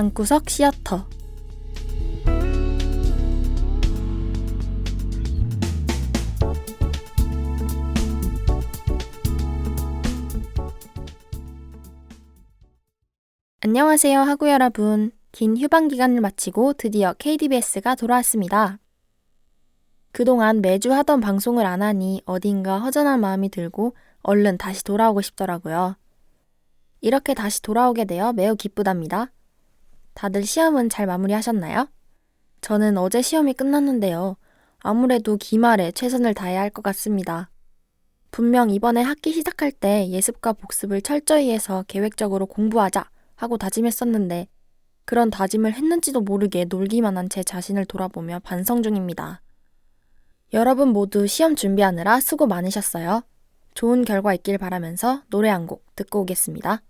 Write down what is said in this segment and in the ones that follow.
방구석 시어터 안녕하세요 하구 여러분. 긴 휴방 기간을 마치고 드디어 KDBS가 돌아왔습니다. 그동안 매주 하던 방송을 안 하니 어딘가 허전한 마음이 들고 얼른 다시 돌아오고 싶더라고요. 이렇게 다시 돌아오게 되어 매우 기쁘답니다. 다들 시험은 잘 마무리하셨나요? 저는 어제 시험이 끝났는데요. 아무래도 기말에 최선을 다해야 할 것 같습니다. 분명 이번에 학기 시작할 때 예습과 복습을 철저히 해서 계획적으로 공부하자 하고 다짐했었는데 그런 다짐을 했는지도 모르게 놀기만 한 제 자신을 돌아보며 반성 중입니다. 여러분 모두 시험 준비하느라 수고 많으셨어요. 좋은 결과 있길 바라면서 노래 한 곡 듣고 오겠습니다.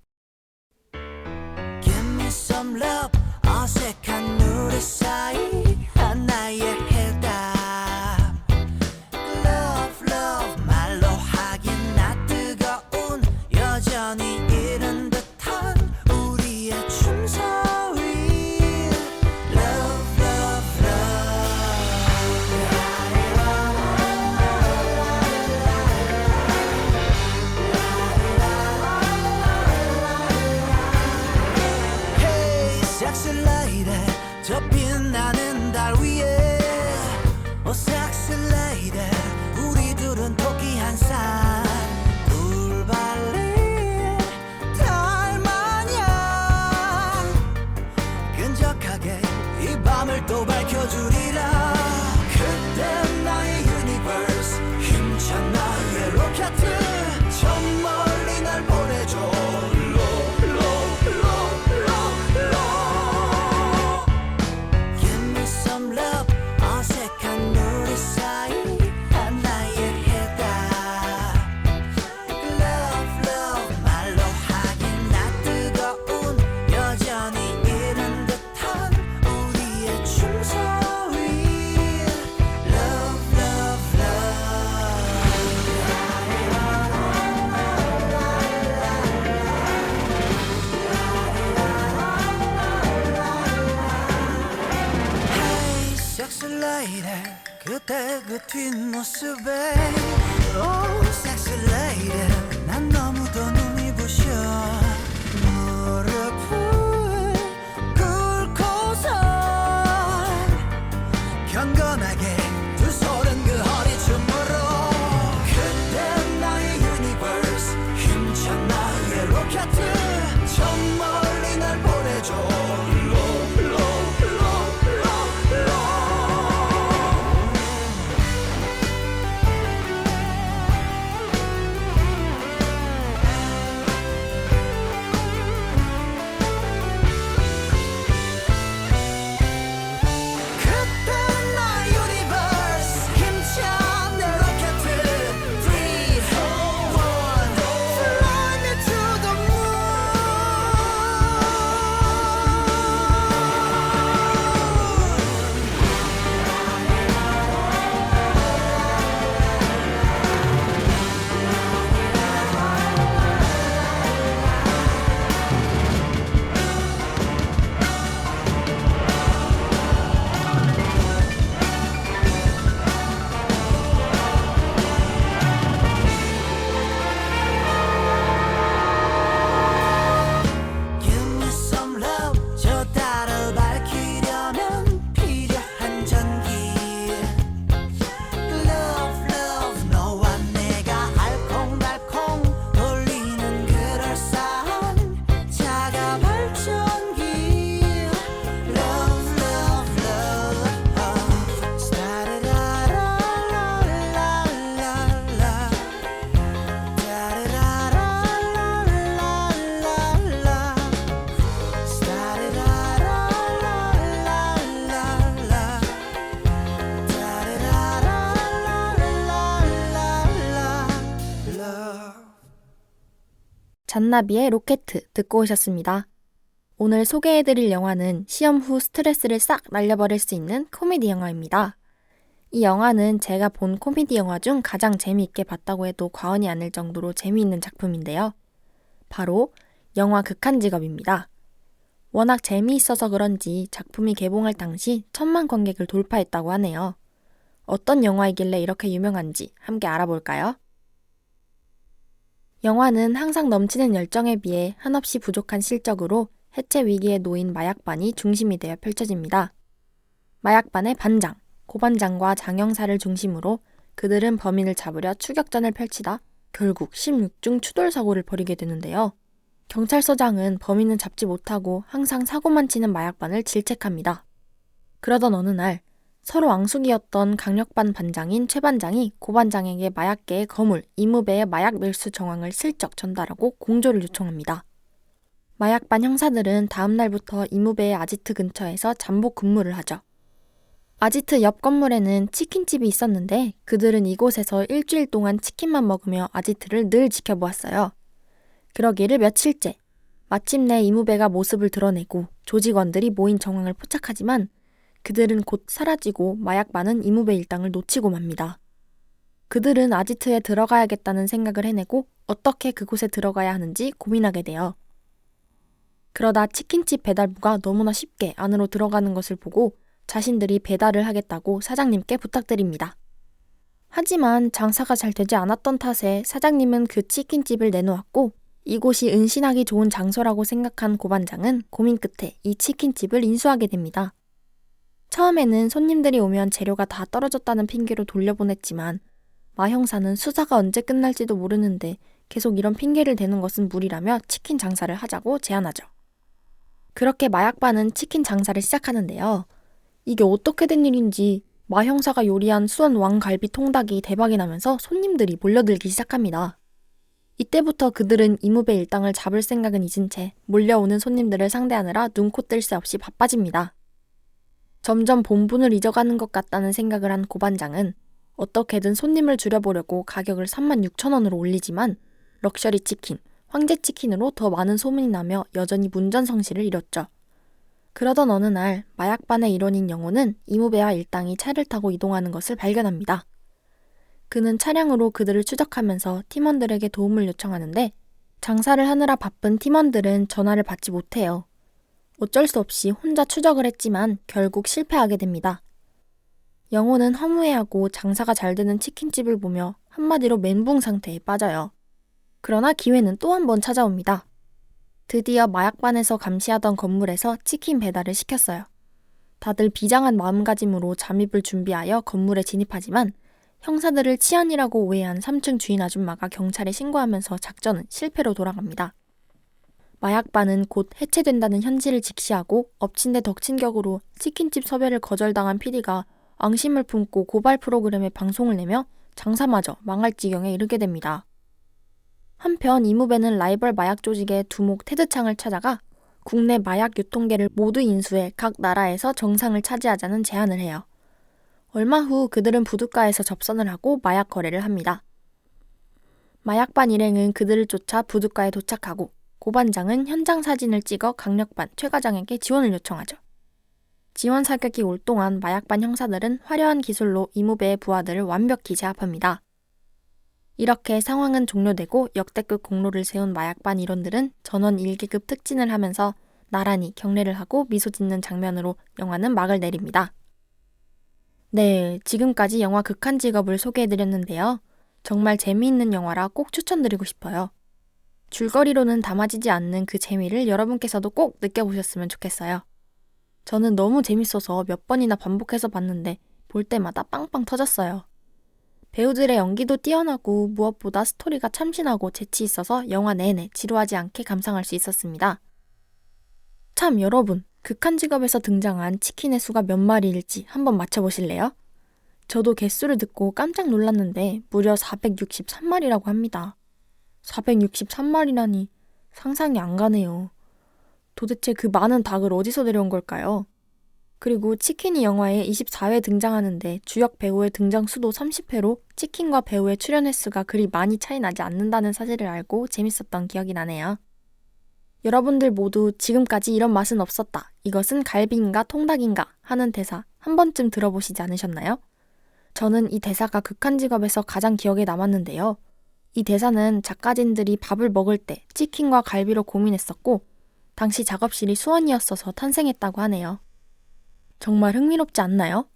Love 어색한 우리 사이 잔나비의 로켓 듣고 오셨습니다. 오늘 소개해드릴 영화는 시험 후 스트레스를 싹 날려버릴 수 있는 코미디 영화입니다. 이 영화는 제가 본 코미디 영화 중 가장 재미있게 봤다고 해도 과언이 아닐 정도로 재미있는 작품인데요. 바로 영화 극한 직업입니다. 워낙 재미있어서 그런지 작품이 개봉할 당시 천만 관객을 돌파했다고 하네요. 어떤 영화이길래 이렇게 유명한지 함께 알아볼까요? 영화는 항상 넘치는 열정에 비해 한없이 부족한 실적으로 해체 위기에 놓인 마약반이 중심이 되어 펼쳐집니다. 마약반의 반장, 고반장과 장영사를 중심으로 그들은 범인을 잡으려 추격전을 펼치다 결국 16중 추돌 사고를 벌이게 되는데요. 경찰서장은 범인은 잡지 못하고 항상 사고만 치는 마약반을 질책합니다. 그러던 어느 날 서로 앙숙이었던 강력반 반장인 최 반장이 고 반장에게 마약계의 거물 이무배의 마약 밀수 정황을 슬쩍 전달하고 공조를 요청합니다. 마약반 형사들은 다음 날부터 이무배의 아지트 근처에서 잠복 근무를 하죠. 아지트 옆 건물에는 치킨집이 있었는데 그들은 이곳에서 일주일 동안 치킨만 먹으며 아지트를 늘 지켜보았어요. 그러기를 며칠째 마침내 이무배가 모습을 드러내고 조직원들이 모인 정황을 포착하지만 그들은 곧 사라지고 마약반은 이무배 일당을 놓치고 맙니다. 그들은 아지트에 들어가야겠다는 생각을 해내고 어떻게 그곳에 들어가야 하는지 고민하게 돼요. 그러다 치킨집 배달부가 너무나 쉽게 안으로 들어가는 것을 보고 자신들이 배달을 하겠다고 사장님께 부탁드립니다. 하지만 장사가 잘 되지 않았던 탓에 사장님은 그 치킨집을 내놓았고 이곳이 은신하기 좋은 장소라고 생각한 고반장은 고민 끝에 이 치킨집을 인수하게 됩니다. 처음에는 손님들이 오면 재료가 다 떨어졌다는 핑계로 돌려보냈지만 마 형사는 수사가 언제 끝날지도 모르는데 계속 이런 핑계를 대는 것은 무리라며 치킨 장사를 하자고 제안하죠. 그렇게 마약반은 치킨 장사를 시작하는데요. 이게 어떻게 된 일인지 마 형사가 요리한 수원 왕갈비 통닭이 대박이 나면서 손님들이 몰려들기 시작합니다. 이때부터 그들은 이무배 일당을 잡을 생각은 잊은 채 몰려오는 손님들을 상대하느라 눈코 뜰 새 없이 바빠집니다. 점점 본분을 잊어가는 것 같다는 생각을 한 고반장은 어떻게든 손님을 줄여보려고 가격을 3만 6천 원으로 올리지만 럭셔리 치킨, 황제 치킨으로 더 많은 소문이 나며 여전히 문전성시를 이뤘죠. 그러던 어느 날 마약반의 일원인 영호는 이무배와 일당이 차를 타고 이동하는 것을 발견합니다. 그는 차량으로 그들을 추적하면서 팀원들에게 도움을 요청하는데 장사를 하느라 바쁜 팀원들은 전화를 받지 못해요. 어쩔 수 없이 혼자 추적을 했지만 결국 실패하게 됩니다. 영호는 허무해하고 장사가 잘 되는 치킨집을 보며 한마디로 멘붕 상태에 빠져요. 그러나 기회는 또 한 번 찾아옵니다. 드디어 마약반에서 감시하던 건물에서 치킨 배달을 시켰어요. 다들 비장한 마음가짐으로 잠입을 준비하여 건물에 진입하지만 형사들을 치안이라고 오해한 3층 주인 아줌마가 경찰에 신고하면서 작전은 실패로 돌아갑니다. 마약반은 곧 해체된다는 현실을 직시하고 엎친 데 덕친 격으로 치킨집 섭외를 거절당한 PD가 앙심을 품고 고발 프로그램에 방송을 내며 장사마저 망할 지경에 이르게 됩니다. 한편 이무배는 라이벌 마약 조직의 두목 테드창을 찾아가 국내 마약 유통계를 모두 인수해 각 나라에서 정상을 차지하자는 제안을 해요. 얼마 후 그들은 부둣가에서 접선을 하고 마약 거래를 합니다. 마약반 일행은 그들을 쫓아 부둣가에 도착하고 고반장은 현장 사진을 찍어 강력반 최 과장에게 지원을 요청하죠. 지원 사격이 올 동안 마약반 형사들은 화려한 기술로 이무배의 부하들을 완벽히 제압합니다. 이렇게 상황은 종료되고 역대급 공로를 세운 마약반 일원들은 전원 1계급 특진을 하면서 나란히 경례를 하고 미소 짓는 장면으로 영화는 막을 내립니다. 네, 지금까지 영화 극한 직업을 소개해드렸는데요. 정말 재미있는 영화라 꼭 추천드리고 싶어요. 줄거리로는 담아지지 않는 그 재미를 여러분께서도 꼭 느껴보셨으면 좋겠어요. 저는 너무 재밌어서 몇 번이나 반복해서 봤는데 볼 때마다 빵빵 터졌어요. 배우들의 연기도 뛰어나고 무엇보다 스토리가 참신하고 재치 있어서 영화 내내 지루하지 않게 감상할 수 있었습니다. 참 여러분, 극한 직업에서 등장한 치킨의 수가 몇 마리일지 한번 맞춰보실래요? 저도 개수를 듣고 깜짝 놀랐는데 무려 463마리라고 합니다. 463마리라니 상상이 안 가네요. 도대체 그 많은 닭을 어디서 데려온 걸까요? 그리고 치킨이 영화에 24회 등장하는데 주역 배우의 등장 수도 30회로 치킨과 배우의 출연 횟수가 그리 많이 차이 나지 않는다는 사실을 알고 재밌었던 기억이 나네요. 여러분들 모두 지금까지 이런 맛은 없었다. 이것은 갈비인가 통닭인가 하는 대사 한 번쯤 들어보시지 않으셨나요? 저는 이 대사가 극한 직업에서 가장 기억에 남았는데요. 이 대사는 작가진들이 밥을 먹을 때 치킨과 갈비로 고민했었고 당시 작업실이 수원이었어서 탄생했다고 하네요. 정말 흥미롭지 않나요?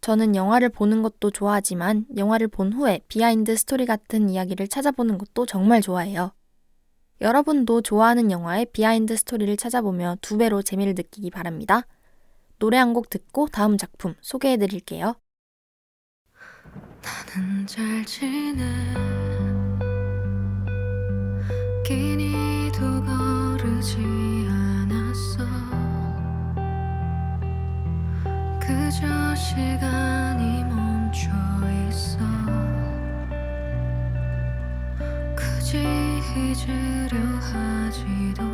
저는 영화를 보는 것도 좋아하지만 영화를 본 후에 비하인드 스토리 같은 이야기를 찾아보는 것도 정말 좋아해요. 여러분도 좋아하는 영화의 비하인드 스토리를 찾아보며 두 배로 재미를 느끼기 바랍니다. 노래 한 곡 듣고 다음 작품 소개해 드릴게요. 나는 잘 지내 끼니도 거르지 않았어. 그저 시간이 멈춰 있어. 굳이 잊으려 하지도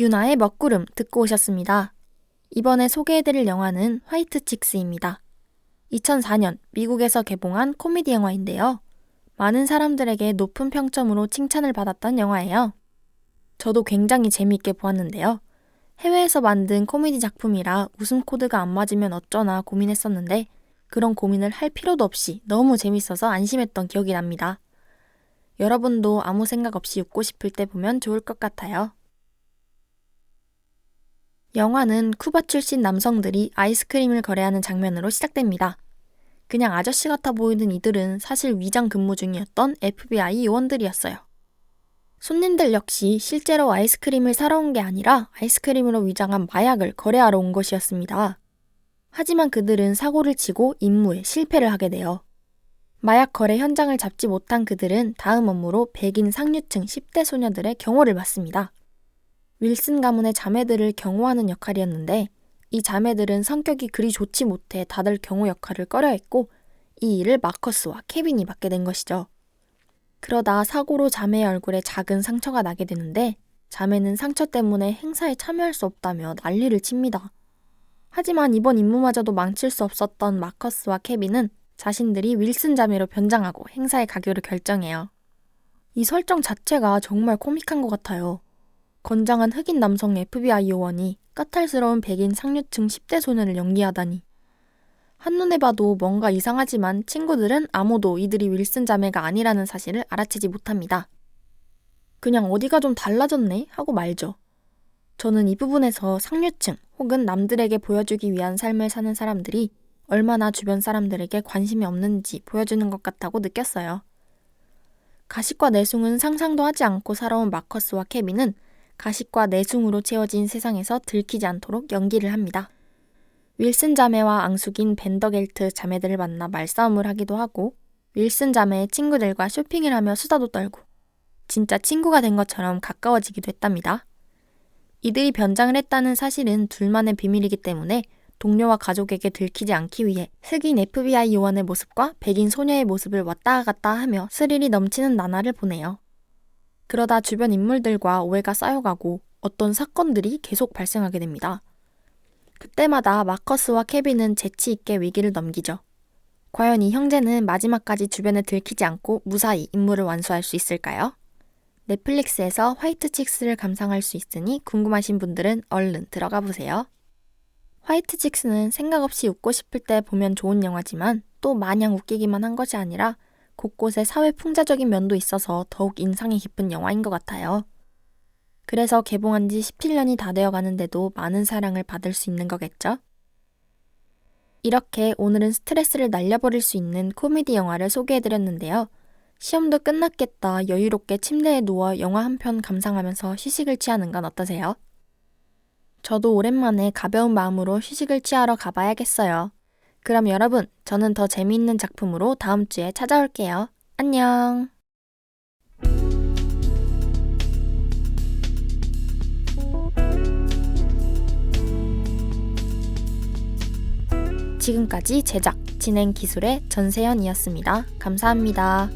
유나의 먹구름 듣고 오셨습니다. 이번에 소개해드릴 영화는 화이트 칙스입니다. 2004년 미국에서 개봉한 코미디 영화인데요. 많은 사람들에게 높은 평점으로 칭찬을 받았던 영화예요. 저도 굉장히 재미있게 보았는데요. 해외에서 만든 코미디 작품이라 웃음 코드가 안 맞으면 어쩌나 고민했었는데 그런 고민을 할 필요도 없이 너무 재밌어서 안심했던 기억이 납니다. 여러분도 아무 생각 없이 웃고 싶을 때 보면 좋을 것 같아요. 영화는 쿠바 출신 남성들이 아이스크림을 거래하는 장면으로 시작됩니다. 그냥 아저씨 같아 보이는 이들은 사실 위장 근무 중이었던 FBI 요원들이었어요. 손님들 역시 실제로 아이스크림을 사러 온 게 아니라 아이스크림으로 위장한 마약을 거래하러 온 것이었습니다. 하지만 그들은 사고를 치고 임무에 실패를 하게 돼요. 마약 거래 현장을 잡지 못한 그들은 다음 업무로 백인 상류층 10대 소녀들의 경호를 맡습니다. 윌슨 가문의 자매들을 경호하는 역할이었는데 이 자매들은 성격이 그리 좋지 못해 다들 경호 역할을 꺼려했고 이 일을 마커스와 케빈이 맡게 된 것이죠. 그러다 사고로 자매의 얼굴에 작은 상처가 나게 되는데 자매는 상처 때문에 행사에 참여할 수 없다며 난리를 칩니다. 하지만 이번 임무마저도 망칠 수 없었던 마커스와 케빈은 자신들이 윌슨 자매로 변장하고 행사에 가기로 결정해요. 이 설정 자체가 정말 코믹한 것 같아요. 건장한 흑인 남성 FBI 요원이 까탈스러운 백인 상류층 10대 소년을 연기하다니. 한눈에 봐도 뭔가 이상하지만 친구들은 아무도 이들이 윌슨 자매가 아니라는 사실을 알아채지 못합니다. 그냥 어디가 좀 달라졌네 하고 말죠. 저는 이 부분에서 상류층 혹은 남들에게 보여주기 위한 삶을 사는 사람들이 얼마나 주변 사람들에게 관심이 없는지 보여주는 것 같다고 느꼈어요. 가식과 내숭은 상상도 하지 않고 살아온 마커스와 케빈은 가식과 내숭으로 채워진 세상에서 들키지 않도록 연기를 합니다. 윌슨 자매와 앙숙인 벤더겔트 자매들을 만나 말싸움을 하기도 하고 윌슨 자매의 친구들과 쇼핑을 하며 수다도 떨고 진짜 친구가 된 것처럼 가까워지기도 했답니다. 이들이 변장을 했다는 사실은 둘만의 비밀이기 때문에 동료와 가족에게 들키지 않기 위해 흑인 FBI 요원의 모습과 백인 소녀의 모습을 왔다 갔다 하며 스릴이 넘치는 나날을 보내요. 그러다 주변 인물들과 오해가 쌓여가고 어떤 사건들이 계속 발생하게 됩니다. 그때마다 마커스와 케빈은 재치 있게 위기를 넘기죠. 과연 이 형제는 마지막까지 주변에 들키지 않고 무사히 임무를 완수할 수 있을까요? 넷플릭스에서 화이트 칙스를 감상할 수 있으니 궁금하신 분들은 얼른 들어가 보세요. 화이트 칙스는 생각 없이 웃고 싶을 때 보면 좋은 영화지만 또 마냥 웃기기만 한 것이 아니라 곳곳에 사회 풍자적인 면도 있어서 더욱 인상이 깊은 영화인 것 같아요. 그래서 개봉한 지 17년이 다 되어 가는데도 많은 사랑을 받을 수 있는 거겠죠? 이렇게 오늘은 스트레스를 날려버릴 수 있는 코미디 영화를 소개해드렸는데요. 시험도 끝났겠다 여유롭게 침대에 누워 영화 한 편 감상하면서 휴식을 취하는 건 어떠세요? 저도 오랜만에 가벼운 마음으로 휴식을 취하러 가봐야겠어요. 그럼 여러분, 저는 더 재미있는 작품으로 다음 주에 찾아올게요. 안녕! 지금까지 제작, 진행 기술의 전세현이었습니다. 감사합니다.